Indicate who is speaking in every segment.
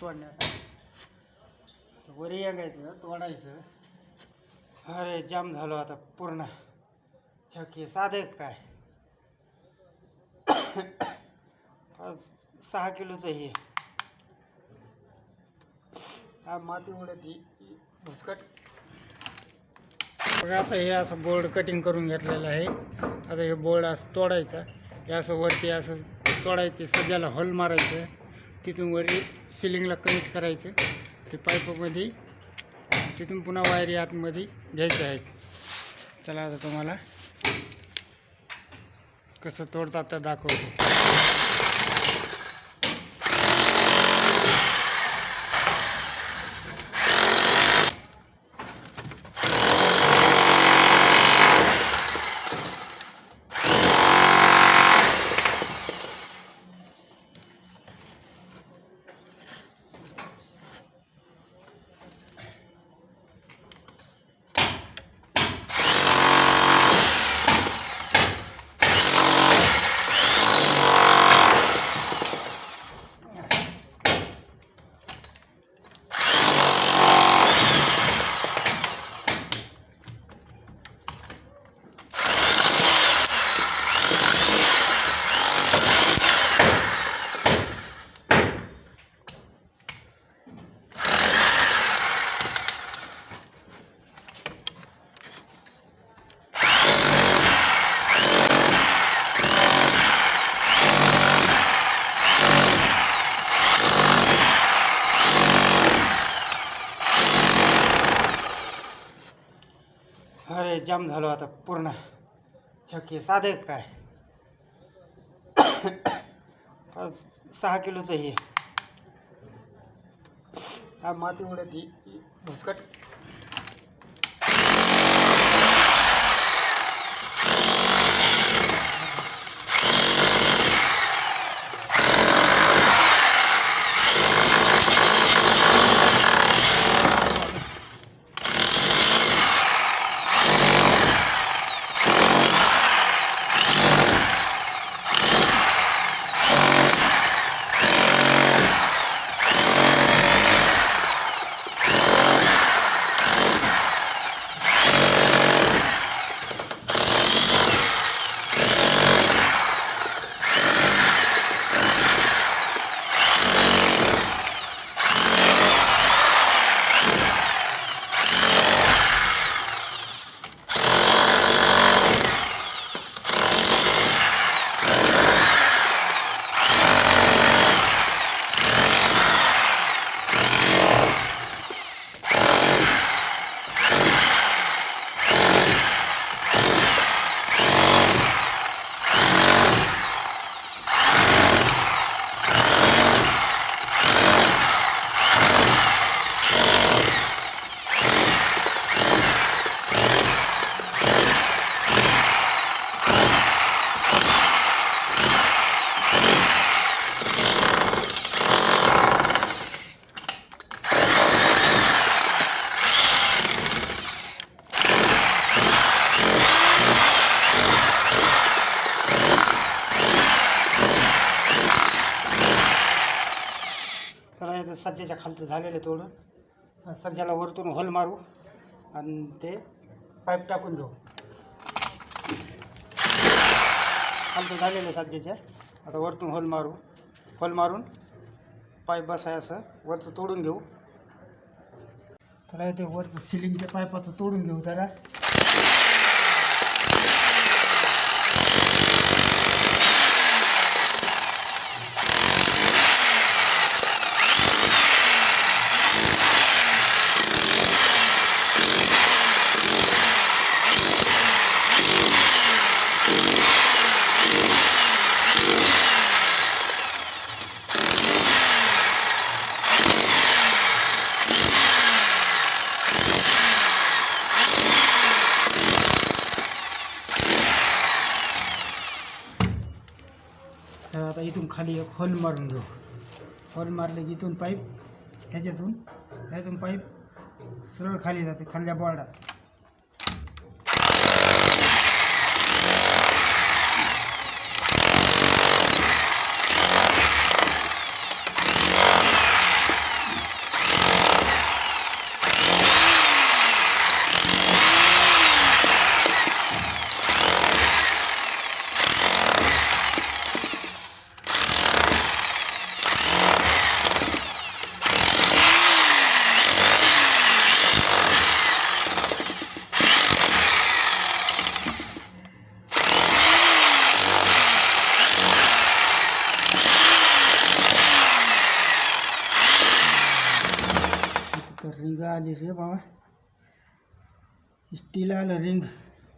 Speaker 1: तोडण्याचा आता वर येंगायचं तोडायचं. अरे जाम झालो आता पूर्ण. छक्की साधे काय? सहा किलोचं हे. हा माती उडती. ही भुसकट. बघा आता हे असं बोर्ड कटिंग करून घेतलेलं आहे. आता हे बोर्ड असं तोडायचं. हे असं वरती असं तोडायचं. सध्याला हॉल मारायचं. तिथून वरी सिलिंगला कनेक्ट करायचं. ते पाईपमध्ये तिथून पुन्हा वायरी आतमध्ये घ्यायचं आहे चला आता तुम्हाला कसं तोडतात तर दाखवतो अरे जाम झालो आता पूर्ण. छकी साधे काय? पाच सहा किलोचं हे. हा माती उडत भुसकट त्याला हे सज्जाच्या खालचं झालेलं आहे तोडून. सज्जाला वरतून होल मारू आणि ते पाईप टाकून घेऊ खालचं झालेलं आहे सज्जाच्या आता वरतून होल मारू. होल मारून पाईप बसाय असं वरचं तोडून घेऊ. थोडा ते वरचं सिलिंगच्या पाईपाचं तोडून घेऊ जरा तर आता इथून खाली एक होल मारून घेऊ. होल मारले की इथून पाईप ह्याच्यातून ह्यातून पाईप सरळ खाली जाते खालच्या बॉर्डात. तर रिंग आली रे बाबा. स्टील आलं रिंग.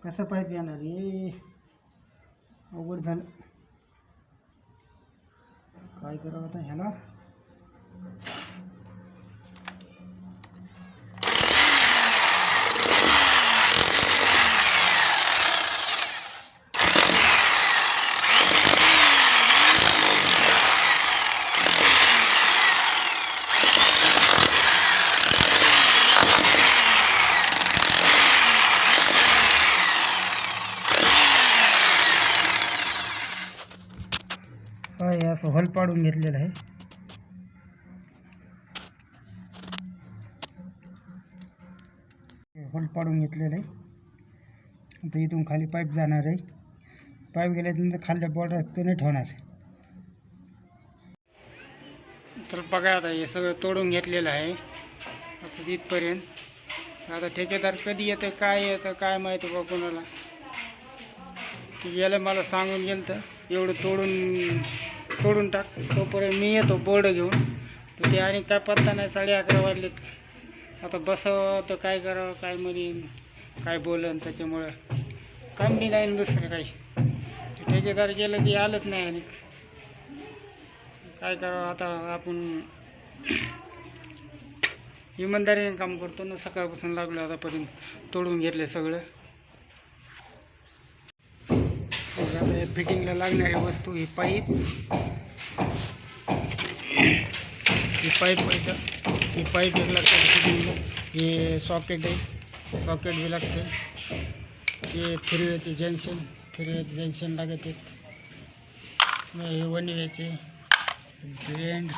Speaker 1: कसं पाईप येणार रे? अवघड झालं. काय करावं आता ह्याला? हे असं हॉल पाडून घेतलेलं आहे. होल पाडून घेतलेलं आहे. आता इथून खाली पाईप जाणार आहे. पाईप गेल्यानंतर खाल्ल्या बॉर्डर कमी ठेवणार तर बघा आता हे सगळं तोडून घेतलेलं आहे. असं तिथपर्यंत आता ठेकेदार कधी येतं काय येतं काय माहिती बा कोणाला. की गेलं मला सांगून गेलं तर एवढं तोडून तोडून टाक. तोपर्यंत मी येतो बोर्ड घेऊन. ते आणि काय पत्ता नाही साडे अकरा वाजलेत. आता बसावं तर काय करावं काय म्हणेन काय बोलन त्याच्यामुळं. काम बी नाही दुसरं काही. ठेकेदार गेलं की आलंच नाही आणि काय करावं आता आपण इमानदारीने काम करतो ना सकाळपासून लागलो आतापर्यंत. तोडून घेतले सगळं. तर फिटिंगला लागणारी वस्तू ही पाईप. ही पाईप इथं. ही पाईप एक लागते फिटिंगला. हे सॉकेट आहे. सॉकेट बी लागते. हे थ्रीवेचे जंक्शन. थ्रीवेचे जंक्शन लागत आहेत. हे वन वेचे बेंड.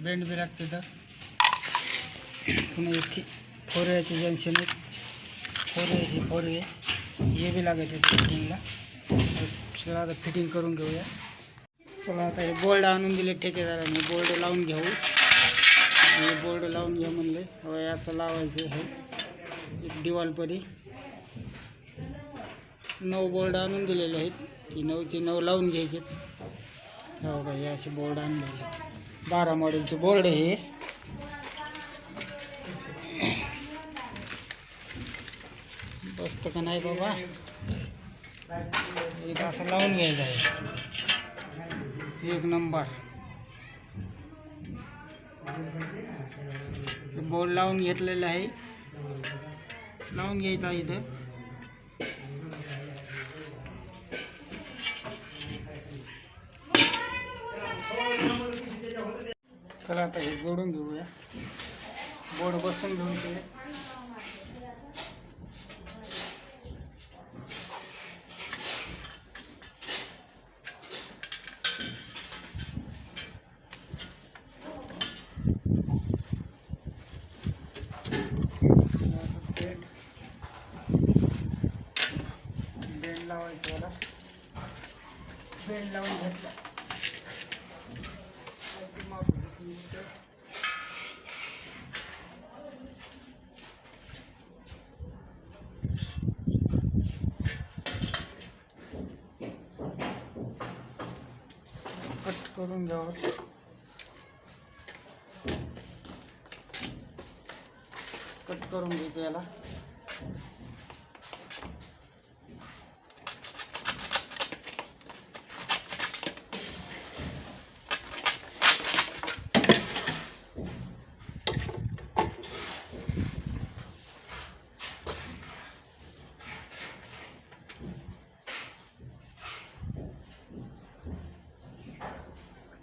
Speaker 1: बेंड बी लागते तर पुन्हा इथे फोर वेचे जंक्शन आहेत. फोर वे हे फोर वे हे बी लागत आहे फिटिंगला. चला आता फिटिंग करून घेऊया. चला आता हे बोर्ड आणून दिले ठेकेदाराने. बोर्ड लावून घेऊ. आणि बोर्ड लावून घ्या म्हणले. हो, हवं असं लावायचं हे. एक दिवालपरी नऊ बोर्ड आणून दिलेले आहेत. ती नऊचे नऊ लावून घ्यायचे हो का हे असे बोर्ड आणलेले आहेत. बारा मॉडेलचे बोर्ड हे. बसतं का नाही बाबा? एक असं लावून घ्यायचं आहे. एक नंबर. बोर्ड लावून घेतलेलं आहे. लावून घ्यायचा आहे इथं. चला आता हे जोडून घेऊया. बोर्ड बसून घेऊन ते बेंड बेंड लावायचं याला बेंड लावून घेतला कट करून घ्यावं कट करून घ्यायचं याला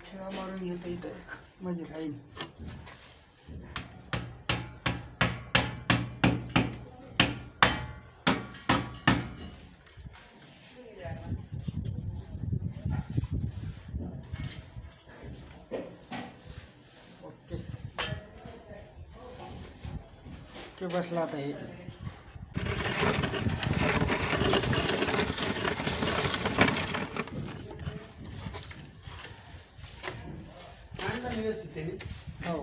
Speaker 1: खेळा मारून घेतो इथं म्हणजे राहील ओके बसला आता हे. हो